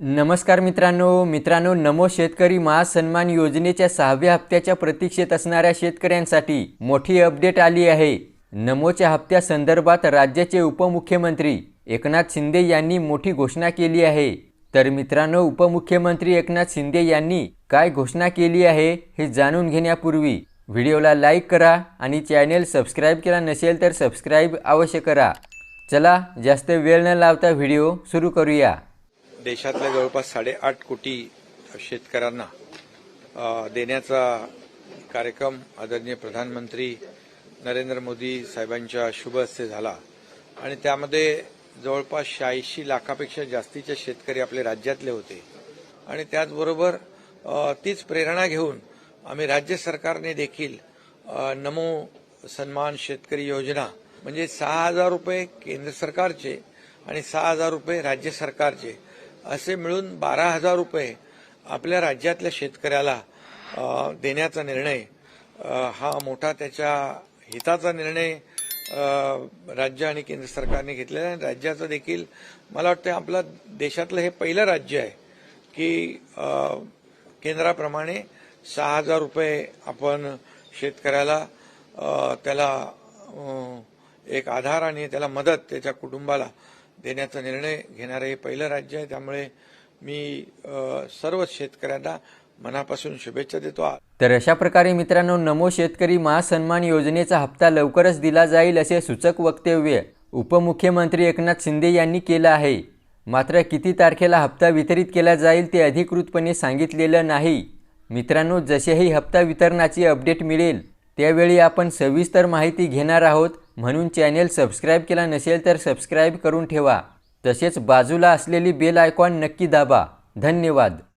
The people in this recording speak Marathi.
नमस्कार मित्रांनो मित्रांनो नमो शेतकरी महासन्मान योजनेच्या सहाव्या हप्त्याच्या प्रतीक्षेत असणाऱ्या शेतकऱ्यांसाठी मोठी अपडेट आली आहे. नमोच्या हप्त्यासंदर्भात राज्याचे उपमुख्यमंत्री एकनाथ शिंदे यांनी मोठी घोषणा केली आहे. तर मित्रांनो उपमुख्यमंत्री एकनाथ शिंदे यांनी काय घोषणा केली आहे हे जाणून घेण्यापूर्वी व्हिडिओला लाईक करा आणि चॅनेल सबस्क्राईब केला नसेल तर सबस्क्राईब अवश्य करा. चला जास्त वेळ न लावता व्हिडिओ सुरू करूया. देशातल्या जवळपास साडेआठ कोटी शेतकऱ्यांना देण्याचा कार्यक्रम आदरणीय प्रधानमंत्री नरेंद्र मोदी साहेबांच्या शुभ हस्ते झाला. आणि त्यामध्ये जवळपास शहाऐंशी लाखापेक्षा जास्तीचे शेतकरी आपले राज्यातले होते. आणि त्याचबरोबर तीच प्रेरणा घेऊन आम्ही राज्य सरकारने देखील नमो सन्मान शेतकरी योजना म्हणजे सहा हजार रुपये केंद्र सरकारचे आणि सहा हजार रुपये राज्य सरकारचे असे मिळून बारा हजार रुपये आपल्या राज्यातल्या शेतकऱ्याला देण्याचा निर्णय हा मोठा त्याच्या हिताचा निर्णय राज्य आणि केंद्र सरकारने घेतलेला आहे. आणि राज्याचं देखील मला वाटतं आपलं देशातलं हे पहिलं राज्य आहे की केंद्राप्रमाणे सहा हजार रुपये आपण शेतकऱ्याला त्याला एक आधार आणि त्याला मदत त्याच्या कुटुंबाला देण्याचा निर्णय घेणारं हे पहिलं राज्य आहे. त्यामुळे मी सर्व शेतकऱ्यांना मनापासून शुभेच्छा देतो. तर अशा प्रकारे मित्रांनो नमो शेतकरी महासन्मान योजनेचा हप्ता लवकरच दिला जाईल असे सूचक वक्तव्य उपमुख्यमंत्री एकनाथ शिंदे यांनी केलं आहे. मात्र किती तारखेला हप्ता वितरित केला जाईल ते अधिकृतपणे सांगितलेलं नाही. मित्रांनो जसेही हप्ता वितरणाची अपडेट मिळेल त्यावेळी आपण सविस्तर माहिती घेणार आहोत. म्हणून चॅनेल सबस्क्राईब केला नसेल तर सबस्क्राईब करून ठेवा. तसेच बाजूला असलेली बेल आयकॉन नक्की दाबा. धन्यवाद.